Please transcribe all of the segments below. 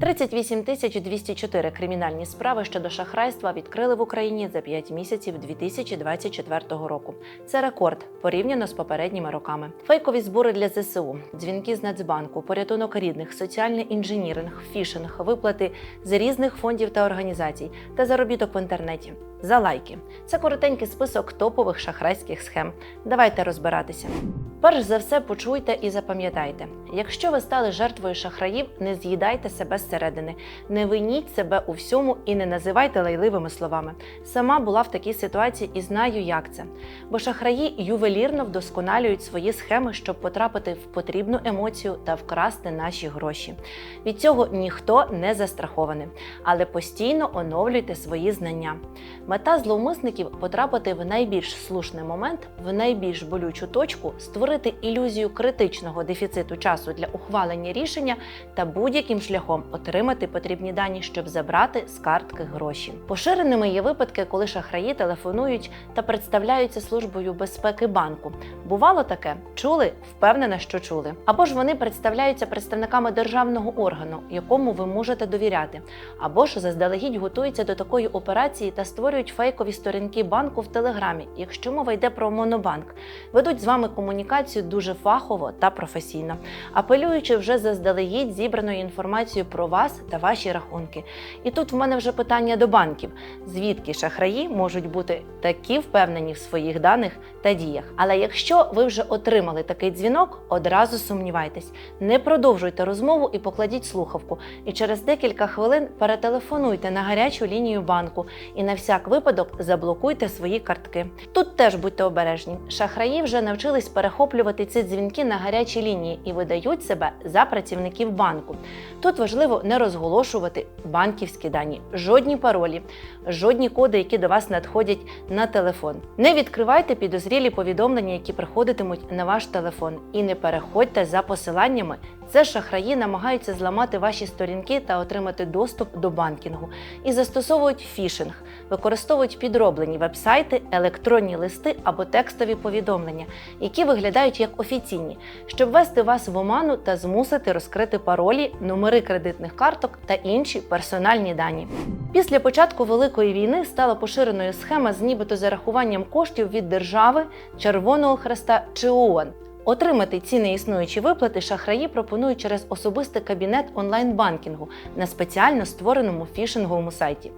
38 тисяч 204 кримінальні справи щодо шахрайства відкрили в Україні за 5 місяців 2024 року. Це рекорд порівняно з попередніми роками. Фейкові збори для ЗСУ, дзвінки з Нацбанку, порятунок рідних, соціальний інженіринг, фішинг, виплати з різних фондів та організацій та заробіток в інтернеті. За лайки. Це коротенький список топових шахрайських схем. Давайте розбиратися. Перш за все, почуйте і запам'ятайте: якщо ви стали жертвою шахраїв, не з'їдайте себе зсередини, не виніть себе у всьому і не називайте лайливими словами. Сама була в такій ситуації і знаю, як це. Бо шахраї ювелірно вдосконалюють свої схеми, щоб потрапити в потрібну емоцію та вкрасти наші гроші. Від цього ніхто не застрахований, але постійно оновлюйте свої знання. Мета зловмисників потрапити в найбільш слушний момент, в найбільш болючу точку, створити ілюзію критичного дефіциту часу для ухвалення рішення та будь-яким шляхом отримати потрібні дані, щоб забрати з картки гроші. Поширеними є випадки, коли шахраї телефонують та представляються службою безпеки банку. Бувало таке, чули, впевнена, що чули. Або ж вони представляються представниками державного органу, якому ви можете довіряти, або ж заздалегідь готуються до такої операції та створюють фейкові сторінки банку в телеграмі, якщо мова йде про монобанк, ведуть з вами комунікацію дуже фахово та професійно, апелюючи вже заздалегідь зібраною інформацією про вас та ваші рахунки. І тут в мене вже питання до банків: звідки шахраї можуть бути такі впевнені в своїх даних та діях. Але якщо ви вже отримали такий дзвінок, одразу сумнівайтесь, не продовжуйте розмову і покладіть слухавку. І через декілька хвилин перетелефонуйте на гарячу лінію банку і на всяк випадок заблокуйте свої картки. Тут теж будьте обережні. Шахраї вже навчились перехоплювати ці дзвінки на гарячі лінії і видають себе за працівників банку. Тут важливо не розголошувати банківські дані, жодні паролі, жодні коди, які до вас надходять на телефон. Не відкривайте підозрілі повідомлення, які приходитимуть на ваш телефон, і не переходьте за посиланнями. Це шахраї намагаються зламати ваші сторінки та отримати доступ до банкінгу і застосовують фішинг, використовують підроблені вебсайти, електронні листи або текстові повідомлення, які виглядають як офіційні, щоб ввести вас в оману та змусити розкрити паролі, номери кредитних карток та інші персональні дані. Після початку Великої війни стала поширеною схема з нібито зарахуванням коштів від держави, Червоного Хреста чи ООН. Отримати ці неіснуючі виплати шахраї пропонують через особистий кабінет онлайн-банкінгу на спеціально створеному фішинговому сайті.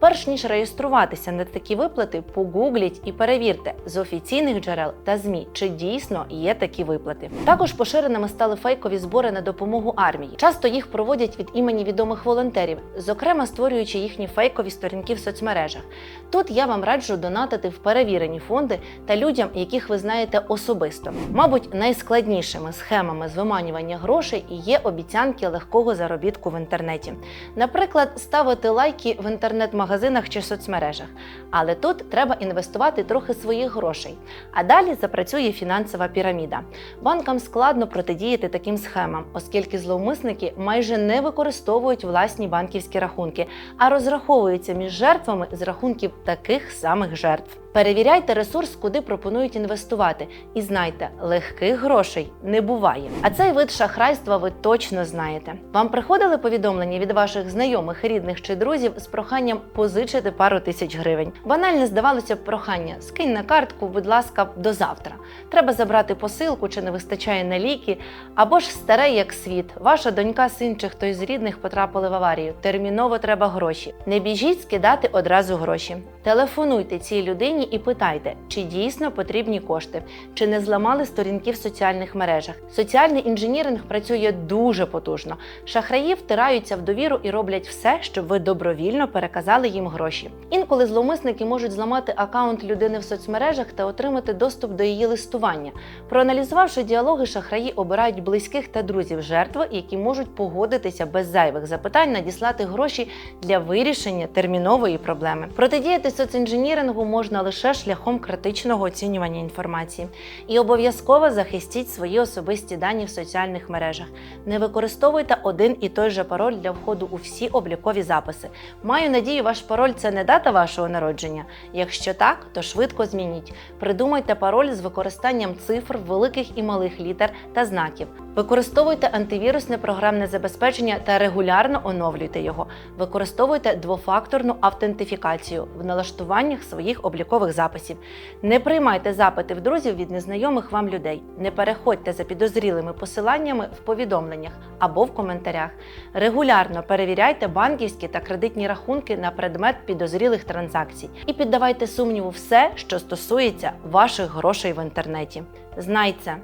Перш ніж реєструватися на такі виплати, погугліть і перевірте з офіційних джерел та ЗМІ, чи дійсно є такі виплати. Також поширеними стали фейкові збори на допомогу армії. Часто їх проводять від імені відомих волонтерів, зокрема створюючи їхні фейкові сторінки в соцмережах. Тут я вам раджу донатити в перевірені фонди та людям, яких ви знаєте особисто. Мабуть, найскладнішими схемами з виманювання грошей є обіцянки легкого заробітку в інтернеті. Наприклад, ставити лайки в інтернет-магазинах чи соцмережах. Але тут треба інвестувати трохи своїх грошей. А далі запрацює фінансова піраміда. Банкам складно протидіяти таким схемам, оскільки зловмисники майже не використовують власні банківські рахунки, а розраховуються між жертвами з рахунків таких самих жертв. Перевіряйте ресурс, куди пропонують інвестувати, і знайте, легких грошей не буває. А цей вид шахрайства ви точно знаєте. Вам приходили повідомлення від ваших знайомих, рідних чи друзів з проханням позичити пару тисяч гривень. Банальне здавалося б прохання: скинь на картку, будь ласка, до завтра. Треба забрати посилку, чи не вистачає на ліки, або ж старе як світ. Ваша донька, син чи хтось з рідних потрапили в аварію. Терміново треба гроші. Не біжіть скидати одразу гроші. Телефонуйте цій людині і питайте, чи дійсно потрібні кошти, чи не зламали сторінки в соціальних мережах. Соціальний інженіринг працює дуже потужно. Шахраї втираються в довіру і роблять все, щоб ви добровільно переказали їм гроші. Інколи зловмисники можуть зламати акаунт людини в соцмережах та отримати доступ до її листування. Проаналізувавши діалоги, шахраї обирають близьких та друзів жертви, які можуть погодитися без зайвих запитань надіслати гроші для вирішення термінової проблеми. Протидіяти соцінженірингу можна лише лише шляхом критичного оцінювання інформації. І обов'язково захистіть свої особисті дані в соціальних мережах. Не використовуйте один і той же пароль для входу у всі облікові записи. Маю надію, ваш пароль це не дата вашого народження. Якщо так, то швидко змініть. Придумайте пароль з використанням цифр, великих і малих літер та знаків. Використовуйте антивірусне програмне забезпечення та регулярно оновлюйте його. Використовуйте двофакторну автентифікацію в налаштуваннях своїх облікових записів. Не приймайте запити в друзів від незнайомих вам людей. Не переходьте за підозрілими посиланнями в повідомленнях або в коментарях. Регулярно перевіряйте банківські та кредитні рахунки на предмет підозрілих транзакцій і піддавайте сумніву все, що стосується ваших грошей в інтернеті. Знай це!